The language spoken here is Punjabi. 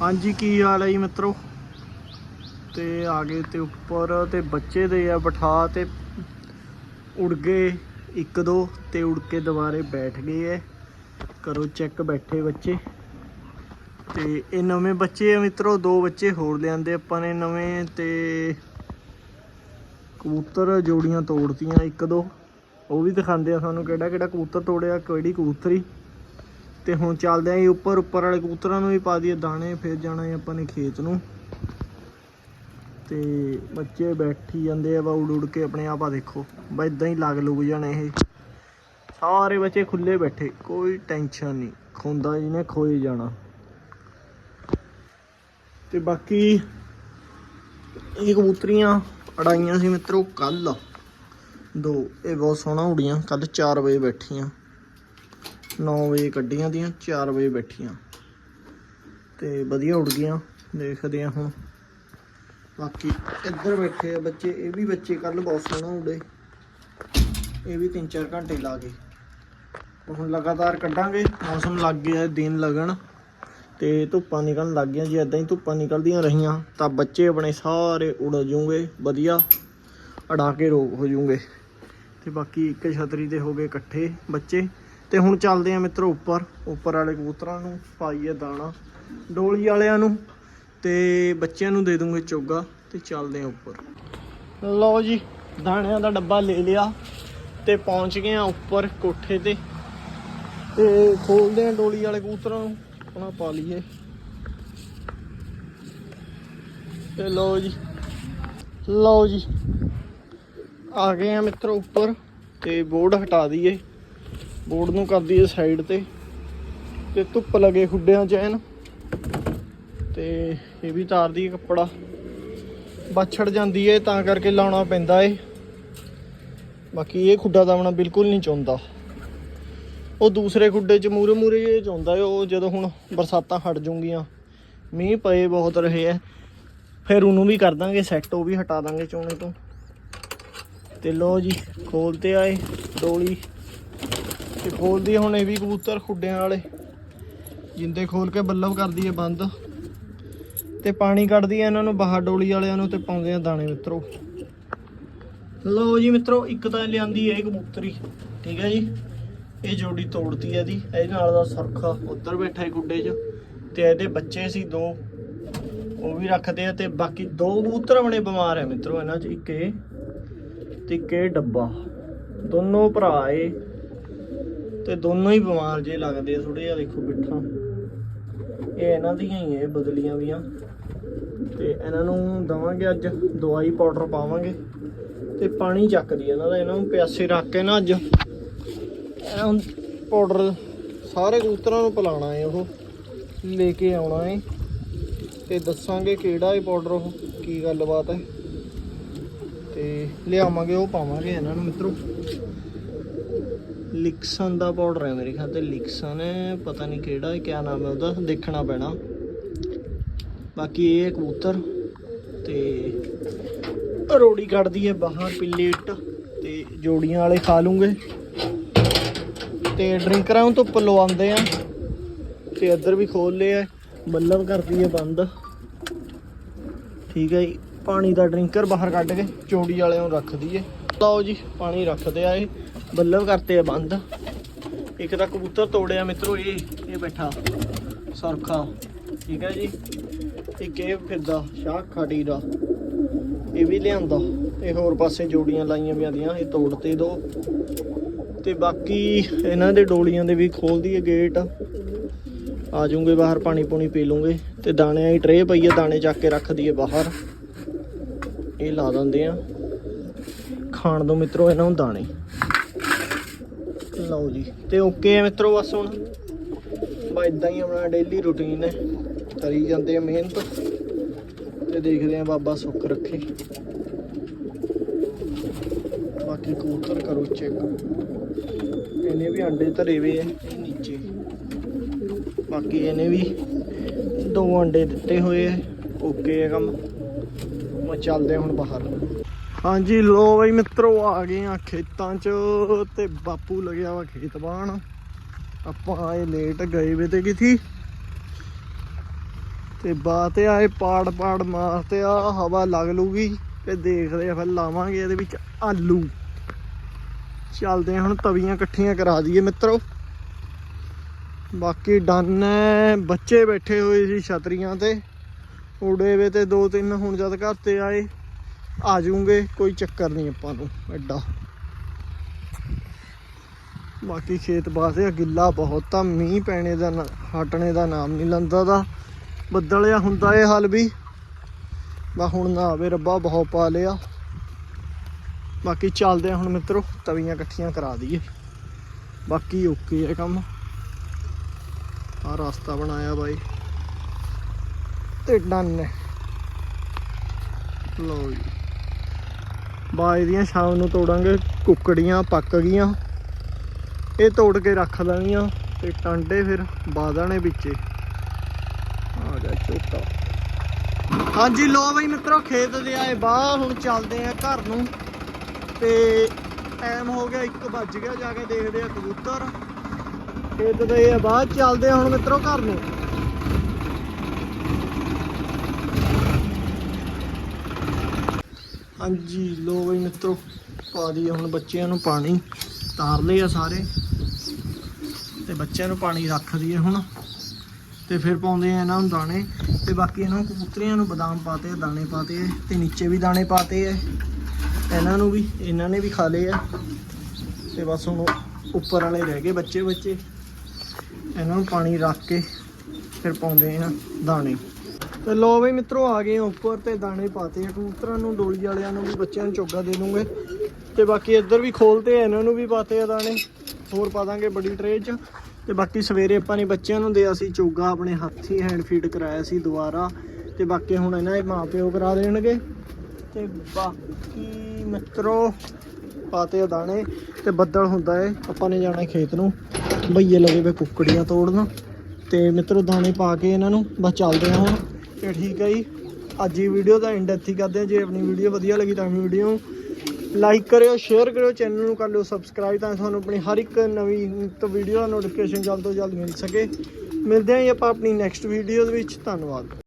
ਹਾਂਜੀ, ਕੀ ਹਾਲ ਹੈ ਜੀ ਮਿੱਤਰੋ? ਤੇ ਆ ਗਏ ਤੇ ਉੱਪਰ ਤੇ ਬੱਚੇ ਦੇ ਆ ਬਿਠਾ ਤੇ ਉੜ ਗਏ ਇੱਕ ਦੋ ਤੇ ਉੜ ਕੇ ਦੁਬਾਰੇ ਬੈਠ ਗਏ ਐ। ਕਰੋ ਚੈੱਕ ਬੈਠੇ ਬੱਚੇ। ਤੇ ਇਹ ਨਵੇਂ ਬੱਚੇ ਆ ਮਿੱਤਰੋ, ਦੋ ਬੱਚੇ ਹੋਰ ਲਿਆਂਦੇ ਆਪਾਂ ਨੇ ਨਵੇਂ ਤੇ ਕਬੂਤਰ ਜੋੜੀਆਂ ਤੋੜਤੀਆਂ ਇੱਕ ਦੋ। ਉਹ ਵੀ ਦਿਖਾਉਂਦੇ ਆ ਸਾਨੂੰ ਕਿਹੜਾ ਕਿਹੜਾ ਕਬੂਤਰ ਤੋੜਿਆ, ਕਿਹੜੀ ਕਬੂਤਰੀ। ਤੇ ਹੁਣ ਚੱਲਦੇ ਆਂ ਜੀ ਉੱਪਰ ਉੱਪਰ ਵਾਲੇ ਕਬੂਤਰਾਂ ਨੂੰ ਵੀ ਪਾ ਦਈਏ ਦਾਣੇ, ਫਿਰ ਜਾਣਾ ਹੈ ਆਪਾਂ ਨੇ ਖੇਤ ਨੂੰ। ਤੇ ਬੱਚੇ ਬੈਠੀ ਜਾਂਦੇ ਆ ਵਾ ਉੜ ਉੜ ਕੇ ਆਪਣੇ ਆਪ ਆ ਦੇਖੋ। ਬਾ ਇਦਾਂ ਹੀ ਲੱਗ ਲੁਗ ਜਾਣੇ ਇਹ। ਸਾਰੇ ਬੱਚੇ ਖੁੱਲੇ ਬੈਠੇ, ਕੋਈ ਟੈਨਸ਼ਨ ਨਹੀਂ, ਖੁੰਦਾ ਜਿਹਨੇ ਖੋਏ ਜਾਣਾ। ਤੇ ਬਾਕੀ ਇਹ ਕਬੂਤਰੀਆਂ ਅੜਾਈਆਂ ਸੀ ਮਿੱਤਰੋ ਕੱਲ ਦੋ, ਇਹ ਬਹੁਤ ਸੋਹਣਾ ਉੜੀਆਂ ਕੱਲ 4 ਵਜੇ ਬੈਠੀਆਂ। 9 ਵਜੇ ਕੱਢੀਆਂ ਦੀਆਂ 4 ਵਜੇ ਬੈਠੀਆਂ। ਤੇ ਵਧੀਆ ਉੱਡ ਗਈਆਂ, ਦੇਖਦੇ ਆ ਹੁਣ। ਬਾਕੀ ਇੱਧਰ ਬੈਠੇ ਆ ਬੱਚੇ, ਇਹ ਵੀ ਬੱਚੇ ਕੱਲ ਬਹੁਤ ਸੋਹਣਾ ਉੜੇ ਇਹ ਵੀ 3-4 ਘੰਟੇ ਲਾ ਗਏ। ਹੁਣ ਲਗਾਤਾਰ ਕੱਢਾਂਗੇ, ਮੌਸਮ ਲੱਗ ਗਿਆ, ਦਿਨ ਲੱਗਣ। ਤੇ ਧੁੱਪਾਂ ਨਿਕਲਣ ਲੱਗ ਗਈਆਂ, ਜੇ ਇਦਾਂ ਹੀ ਧੁੱਪਾਂ ਨਿਕਲਦੀਆਂ ਰਹੀਆਂ, ਤਾਂ ਬੱਚੇ ਆਪਣੇ ਸਾਰੇ ਉੜ ਜੂਗੇ ਵਧੀਆ। ਅੜਾ ਕੇ ਰੋਕ ਹੋ ਜੂਗੇ ਤੇ ਬਾਕੀ ਇੱਕ ਛਤਰੀ ਦੇ ਹੋ ਗਏ ਇਕੱਠੇ ਬੱਚੇ। ਤੇ ਹੁਣ ਚੱਲਦੇ ਆ ਮਿੱਤਰੋ ਉੱਪਰ ਉੱਪਰ ਵਾਲੇ ਕਬੂਤਰਾਂ ਨੂੰ ਪਾਈਏ ਦਾਣਾ, ਡੋਲੀ ਵਾਲਿਆਂ ਨੂੰ ਤੇ ਬੱਚਿਆਂ ਨੂੰ ਦੇ ਦੂੰਗੇ ਚੋਗਾ ਤੇ ਚੱਲਦੇ ਆ ਉੱਪਰ। ਲਓ ਜੀ, ਦਾਣਿਆਂ ਦਾ ਡੱਬਾ ਲੈ ਲਿਆ ਤੇ ਪਹੁੰਚ ਗਏ ਆ ਉੱਪਰ ਕੋਠੇ ਤੇ ਤੇ ਖੋਲਦੇ ਆ ਡੋਲੀ ਵਾਲੇ ਕਬੂਤਰਾਂ ਨੂੰ, ਆਪਣਾ ਪਾ ਲਈਏ। ਤੇ ਲਓ ਜੀ ਲਓ ਜੀ, ਆ ਗਏ ਆ ਮਿੱਤਰੋ ਉੱਪਰ ਤੇ ਬੋਰਡ ਹਟਾ ਦਈਏ। ਬੋਰਡ ਨੂੰ ਕਰ ਦਈਏ ਸਾਈਡ ਤੇ ਤੇ ਧੁੱਪ ਲਗੇ ਖੁੱਡਿਆਂ ਚ ਐਨ। ਤੇ ਇਹ ਵੀ ਤਾਰ ਦਈਏ ਕੱਪੜਾ ਬਛੜ ਜਾਂਦੀ ਏ, ਤਾਂ ਕਰਕੇ ਲਾਉਣਾ ਪੈਂਦਾ ਏ। ਬਾਕੀ ਇਹ ਖੁੱਡਾ ਦਾਵਣਾ ਬਿਲਕੁਲ ਨਹੀਂ ਚਾਹੁੰਦਾ ਉਹ ਦੂਸਰੇ ਖੁੱਡੇ ਚ ਮੂਰੇ ਮੂਰੇ ਇਹ ਚਾਹੁੰਦਾ ਏ, ਉਹ ਜਦੋਂ ਹੁਣ ਬਰਸਾਤਾਂ ਹਟ ਜੂਗੀਆਂ, ਮੀਂਹ ਪਏ ਬਹੁਤ ਰਹੇ ਐ। ਫਿਰ ਉਹਨੂੰ ਵੀ ਕਰ ਦਾਂਗੇ ਸੈੱਟ ਉਹ ਵੀ ਹਟਾ ਦਾਂਗੇ ਚੋਣੇ ਤੋਂ। ਤੇ ਲੋ ਜੀ, ਖੋਲਤੇ ਆਏ ਡੋਲੀ। ਤੇ ਖੋਲਦੀ ਹੁਣ ਇਹ ਵੀ ਕਬੂਤਰ ਖੁੱਡਿਆਂ ਵਾਲੇ। ਜਿੰਦੇ ਖੋਲ ਕੇ ਬੱਲਬ ਕਰਦੀ ਹੈ ਬੰਦ। ਤੇ ਪਾਣੀ ਕੱਢਦੀ ਹੈ ਇਹਨਾਂ ਨੂੰ, ਬਾਹਰ ਡੋਲੀ ਵਾਲਿਆਂ ਨੂੰ ਤੇ ਪਾਉਂਦੇ ਆ ਦਾਣੇ ਮਿੱਤਰੋ। ਲਓ ਜੀ ਮਿੱਤਰੋ, ਇੱਕ ਤਾਂ ਲਿਆਂਦੀ ਹੈ ਇਹ ਕਬੂਤਰੀ, ਠੀਕ ਹੈ ਜੀ? ਇਹ ਜੋੜੀ ਤੋੜਤੀ ਹੈ ਦੀ ਇਹਦੇ ਨਾਲ ਦਾ ਸਰਖਾ ਉੱਧਰ ਬੈਠਾ ਹੈ ਗੁੱਡੇ 'ਚ। ਤੇ ਇਹਦੇ ਬੱਚੇ ਸੀ ਦੋ। ਉਹ ਵੀ ਰੱਖਦੇ ਆ ਤੇ ਬਾਕੀ ਦੋ ਕਬੂਤਰ ਆਪਣੇ ਬਿਮਾਰ ਹੈ ਮਿੱਤਰੋ ਇਹਨਾਂ 'ਚ, ਇੱਕ ਇਹ ਤੇ ਇੱਕ ਇਹ ਡੱਬਾ। ਦੋਨੋਂ ਭਰਾ ਏ ਤੇ ਦੋਨੋਂ ਹੀ ਬਿਮਾਰ ਜੇ ਲੱਗਦੇ ਆ ਥੋੜੇ ਜਿਹਾ ਦੇਖੋ ਬਿੱਠਾ ਇਹ ਇਹਨਾਂ ਦੀਆਂ ਹੀ ਇਹ ਬਦਲੀਆਂ ਵੀਆਂ ਤੇ ਇਹਨਾਂ ਨੂੰ ਦਵਾਂਗੇ ਅੱਜ, ਦਵਾਈ ਪਾਊਡਰ ਪਾਵਾਂਗੇ। ਤੇ ਪਾਣੀ ਚੱਕਦੀ ਇਹਨਾਂ ਦਾ, ਇਹਨਾਂ ਨੂੰ ਪਿਆਸੇ ਰੱਖ ਕੇ ਨਾ ਅੱਜ। ਇਹਨਾਂ ਪਾਊਡਰ ਸਾਰੇ ਕਬੂਤਰਾਂ ਨੂੰ ਪਿਲਾਣਾ ਹੈ ਉਹ, ਲੈ ਕੇ ਆਉਣਾ ਹੈ ਤੇ ਦੱਸਾਂਗੇ ਕਿਹੜਾ ਹੈ ਪਾਊਡਰ ਉਹ, ਕੀ ਗੱਲਬਾਤ ਹੈ ਤੇ ਲਿਆਵਾਂਗੇ, ਉਹ ਪਾਵਾਂਗੇ ਇਹਨਾਂ ਨੂੰ ਮਿੱਤਰੋ। ਲਿਕਸਨ ਦਾ ਪਾਊਡਰ ਹੈ ਮੇਰੇ ਖਿਆਲ ਤੇ। ਲਿਕਸਨ ਹੈ, ਪਤਾ ਨਹੀਂ ਕਿਹੜਾ ਹੈ, ਕਿਆ ਨਾਮ ਹੈ ਉਹਦਾ, ਦੇਖਣਾ ਪੈਣਾ। ਬਾਕੀ ਇਹ ਹੈ ਕਬੂਤਰ ਤੇ ਰੋੜੀ ਕੱਢਦੀ ਹੈ ਬਾਹਰ ਪਿੱਲੇ ਇੱਟ ਤੇ ਜੋੜੀਆਂ ਵਾਲੇ ਖਾ ਲੂੰਗੇ। ਤੇ ਡਰਿੰਕਰਾਂ ਨੂੰ ਧੁੱਪ ਲਵਾਉਂਦੇ ਆ। ਤੇ ਇੱਧਰ ਵੀ ਖੋਲ ਲਿਆ ਬੱਲਬ ਕਰਦੀ ਹੈ ਬੰਦ। ਠੀਕ ਹੈ ਜੀ, ਪਾਣੀ ਦਾ ਡਰਿੰਕਰ ਬਾਹਰ ਕੱਢ ਕੇ ਚੋੜੀ ਵਾਲਿਆਂ ਨੂੰ ਰੱਖ ਦਈਏ ਲਓ ਜੀ, ਪਾਣੀ ਰੱਖਦੇ ਆ ਇਹ। ਬੱਲਬ ਕਰਤੇ ਆ ਬੰਦ। ਇੱਕ ਤਾਂ ਕਬੂਤਰ ਤੋੜਿਆ ਮਿੱਤਰੋ ਇਹ ਇਹ ਬੈਠਾ। ਸਰਖਾ, ਠੀਕ ਹੈ ਜੀ? ਇੱਕ ਇਹ ਫਿਰਦਾ, ਸ਼ਾਹ ਖਾੜੀ ਦਾ। ਇਹ ਵੀ ਲਿਆਂਦਾ। ਇਹ ਹੋਰ ਪਾਸੇ ਜੋੜੀਆਂ ਲਾਈਆਂ ਵੀਆਂ ਦੀਆਂ ਇਹ ਤੋੜਤੇ ਦੋ। ਤੇ ਬਾਕੀ ਇਹਨਾਂ ਦੇ ਡੋਲੀਆਂ ਦੇ ਵੀ ਖੋਲ ਦਈਏ ਗੇਟ। ਆ ਜਾਊਂਗੇ ਬਾਹਰ, ਪਾਣੀ ਪੂਣੀ ਪੀ ਲੂੰਗੇ ਤੇ ਦਾਣਿਆਂ ਦੀ ਟਰੇ ਪਈ ਆ, ਦਾਣੇ ਚੱਕ ਕੇ ਰੱਖ ਦਈਏ ਬਾਹਰ। ਇਹ ਲਾ ਦਿੰਦੇ ਆ। ਖਾਣ ਦੋ ਮਿੱਤਰੋ, ਇਹਨਾਂ ਨੂੰ ਦਾਣੇ। ਲਓ ਜੀ। ਤੇ ਓਕੇ ਆ ਮਿੱਤਰੋ, ਬਸ ਹੁਣ। ਬਾ ਇਦਾਂ ਹੀ ਆਪਣਾ ਡੇਲੀ ਰੁਟੀਨ ਹੈ। ਕਰੀ ਜਾਂਦੇ ਆ ਮਿਹਨਤ। ਤੇ ਦੇਖਦੇ ਆ ਬਾਬਾ ਸੁੱਖ ਰੱਖੇ। ਬਾਕੀ ਕਬੂਤਰ ਕਰੋ ਚੈੱਕ ਇਹਨੇ ਵੀ ਅੰਡੇ ਧਰੇ ਵੇ ਆ ਨੀਚੇ। ਬਾਕੀ ਇਹਨੇ ਵੀ ਦੋ ਅੰਡੇ ਦਿੱਤੇ ਹੋਏ ਆ। ਓਕੇ ਹੈ ਕੰਮ। ਮੈਂ ਚੱਲਦੇ ਹਾਂ ਹੁਣ ਬਾਹਰ। ਹਾਂਜੀ, ਲੋ ਬਈ ਮਿੱਤਰੋ, ਆ ਗਏ ਆ ਖੇਤਾਂ 'ਚ ਤੇ ਬਾਪੂ ਲੱਗਿਆ ਵਾ ਖੇਤ ਬਾਣ ਆਪਾਂ ਆਏ ਲੇਟ ਗਏ ਵੇ ਤੇ ਕਿਥੀ? ਤੇ ਬਾਤੇ ਆਏ, ਪਾੜ ਪਾੜ ਮਾਰਤੇ ਆ, ਹਵਾ ਲੱਗ ਲੂਗੀ ਤੇ ਦੇਖਦੇ ਆ ਫਿਰ ਲਾਵਾਂਗੇ ਇਹਦੇ ਵਿੱਚ ਆਲੂ। ਚੱਲਦੇ ਆ ਹੁਣ ਤਵੀਆਂ ਇਕੱਠੀਆਂ ਕਰਾ ਦਈਏ ਮਿੱਤਰੋ। ਬਾਕੀ ਡਨ ਹੈ ਬੱਚੇ ਬੈਠੇ ਹੋਏ ਸੀ ਛਤਰੀਆਂ ਤੇ। ਉੜੇ ਵੇ ਤੇ ਦੋ ਤਿੰਨ ਹੁਣ ਜਦ ਘਰ ਤੇ ਆਏ। ਆ ਜਾਊਂਗੇ, ਕੋਈ ਚੱਕਰ ਨਹੀਂ ਆਪਾਂ ਨੂੰ, ਐਡਾ। ਬਾਕੀ ਖੇਤ ਬਾਸੇ ਗਿੱਲਾ ਬਹੁਤ ਆ, ਮੀਂਹ ਪੈਣੇ ਦਾ ਹਟਣੇ ਦਾ ਨਾਮ ਨਹੀਂ ਲੰਦਾ ਦਾ। ਬੱਦਲਿਆ ਹੁੰਦਾ ਇਹ ਹਾਲ ਵੀ। ਬਾ ਹੁਣ ਨਾ ਆਵੇ ਰੱਬਾ, ਬਹੁਤ ਪਾ ਲਿਆ। ਬਾਕੀ ਚੱਲਦੇ ਆ ਹੁਣ ਮਿੱਤਰੋ, ਤਵੀਆਂ ਇਕੱਠੀਆਂ ਕਰਾ ਦਈਏ। ਬਾਕੀ ਓਕੇ ਹੈ ਕੰਮ। ਆ ਰਸਤਾ ਬਣਾਇਆ ਬਾਈ। ਤੇ ਡਨ। ਹੈ ਲੋ ਜੀ। ਬਾਈ ਦੀਆਂ ਸ਼ਾਮ ਨੂੰ ਤੋੜਾਂਗੇ, ਕੁੱਕੜੀਆਂ ਪੱਕ ਗਈਆਂ। ਇਹ ਤੋੜ ਕੇ ਰੱਖ ਲੈਣੀਆਂ ਤੇ ਟਾਂਡੇ ਫਿਰ ਬਾਦਣੇ ਵਿੱਚੇ। ਆ ਗਿਆ ਝੋਟਾ ਹਾਂਜੀ ਲੋ ਬਈ ਮਿੱਤਰੋ, ਖੇਤ ਦੇ ਆਏ ਬਾਹਰ ਹੁਣ ਚੱਲਦੇ ਆ ਘਰ ਨੂੰ। ਤੇ ਟਾਈਮ ਹੋ ਗਿਆ 1 ਵੱਜ ਗਿਆ, ਜਾ ਕੇ ਦੇਖਦੇ ਆ ਕਬੂਤਰ। ਖੇਤ ਦੇ ਆ ਬਾਹਰ ਚੱਲਦੇ ਆ ਹੁਣ ਮਿੱਤਰੋ ਘਰ ਨੂੰ। ਹਾਂਜੀ ਲੋ ਬਈ ਮਿੱਤਰੋ, ਪਾ ਦਈਏ ਹੁਣ ਬੱਚਿਆਂ ਨੂੰ ਪਾਣੀ, ਤਾਰ ਲਏ ਆ ਸਾਰੇ। ਤੇ ਬੱਚਿਆਂ ਨੂੰ ਪਾਣੀ ਰੱਖ ਦਈਏ ਹੁਣ। ਤੇ ਫਿਰ ਪਾਉਂਦੇ ਆ ਇਹਨਾਂ ਨੂੰ ਦਾਣੇ, ਤੇ ਬਾਕੀ ਇਹਨਾਂ ਨੂੰ ਕਬੂਤਰੀਆਂ ਨੂੰ ਬਦਾਮ ਪਾਤੇ ਆ, ਦਾਣੇ ਪਾਤੇ ਆ, ਤੇ ਨੀਚੇ ਵੀ ਦਾਣੇ ਪਾਤੇ ਆ। ਇਹਨਾਂ ਨੂੰ ਵੀ, ਇਹਨਾਂ ਨੇ ਵੀ ਖਾ ਲਏ ਆ। ਤੇ ਬਸ ਹੁਣ ਉੱਪਰ ਵਾਲੇ ਰਹਿ ਗਏ ਬੱਚੇ ਬੱਚੇ ਇਹਨਾਂ ਨੂੰ ਪਾਣੀ ਰੱਖ ਕੇ ਫਿਰ ਪਾਉਂਦੇ ਆ ਦਾਣੇ। ਤੇ ਲੋ ਬਈ ਮਿੱਤਰੋ, ਆ ਗਏ ਉੱਪਰ ਤੇ ਦਾਣੇ ਪਾਤੇ ਆ। ਕਬੂਤਰਾਂ ਨੂੰ, ਡੋਲੀ ਵਾਲਿਆਂ ਨੂੰ ਵੀ, ਬੱਚਿਆਂ ਨੂੰ ਚੋਗਾ ਦੇ ਦੂੰਗੇ। ਤੇ ਬਾਕੀ ਇੱਧਰ ਵੀ ਖੋਲਤੇ ਆ, ਇਹਨਾਂ ਨੂੰ ਵੀ ਪਾਤੇ ਆ ਦਾਣੇ। ਹੋਰ ਪਾ ਦਾਂਗੇ ਬੜੀ ਟਰੇ 'ਚ। ਤੇ ਬਾਕੀ ਸਵੇਰੇ ਆਪਾਂ ਨੇ ਬੱਚਿਆਂ ਨੂੰ ਦਿਆ ਸੀ ਚੋਗਾ, ਆਪਣੇ ਹੱਥੀ ਹੈਂਡ ਫੀਡ ਕਰਾਇਆ ਸੀ ਦੁਬਾਰਾ। ਤੇ ਬਾਕੀ ਹੁਣ ਇਹਨਾਂ ਦੇ ਮਾਪਿਓ ਕਰਾ ਦੇਣਗੇ। ਤੇ ਬਾਕੀ ਮਿੱਤਰੋ, ਪਾਤੇ ਆ ਦਾਣੇ। ਤੇ ਬੱਦਲ ਹੁੰਦਾ ਏ, ਆਪਾਂ ਨੇ ਜਾਣਾ ਖੇਤ ਨੂੰ। ਬਈਏ ਲਗੇ ਵੇ ਕੁੱਕੜੀਆਂ ਤੋੜਨ। ਤੇ ਮਿੱਤਰੋ, ਦਾਣੇ ਪਾ ਕੇ ਇਹਨਾਂ ਨੂੰ, ਬਸ ਚੱਲਦੇ ਆ ਹੁਣ। ਤੇ ਠੀਕ ਹੈ ਜੀ। ਅੱਜ ਦੀ ਵੀਡੀਓ ਦਾ ਐਂਡ ਇੱਥੇ ਹੀ ਕਰਦੇ ਹਾਂ। ਜੇ ਆਪਣੀ ਵੀਡੀਓ ਵਧੀਆ ਲੱਗੀ ਤਾਂ ਵੀਡੀਓ ਲਾਈਕ ਕਰਿਓ ਸ਼ੇਅਰ ਕਰਿਓ ਚੈਨਲ ਨੂੰ ਕਰ ਲਿਓ ਸਬਸਕ੍ਰਾਈਬ ਤਾਂ ਤੁਹਾਨੂੰ ਆਪਣੀ ਹਰ ਇੱਕ ਨਵੀਂ ਤੋਂ ਵੀਡੀਓ ਦਾ ਨੋਟੀਫਿਕੇਸ਼ਨ ਜਲਦ ਤੋਂ ਜਲਦ ਮਿਲ ਸਕੇ। ਮਿਲਦੇ ਹਾਂ ਜੀ ਆਪਾਂ ਆਪਣੀ ਨੈਕਸਟ ਵੀਡੀਓ ਦੇ ਵਿੱਚ। ਧੰਨਵਾਦ।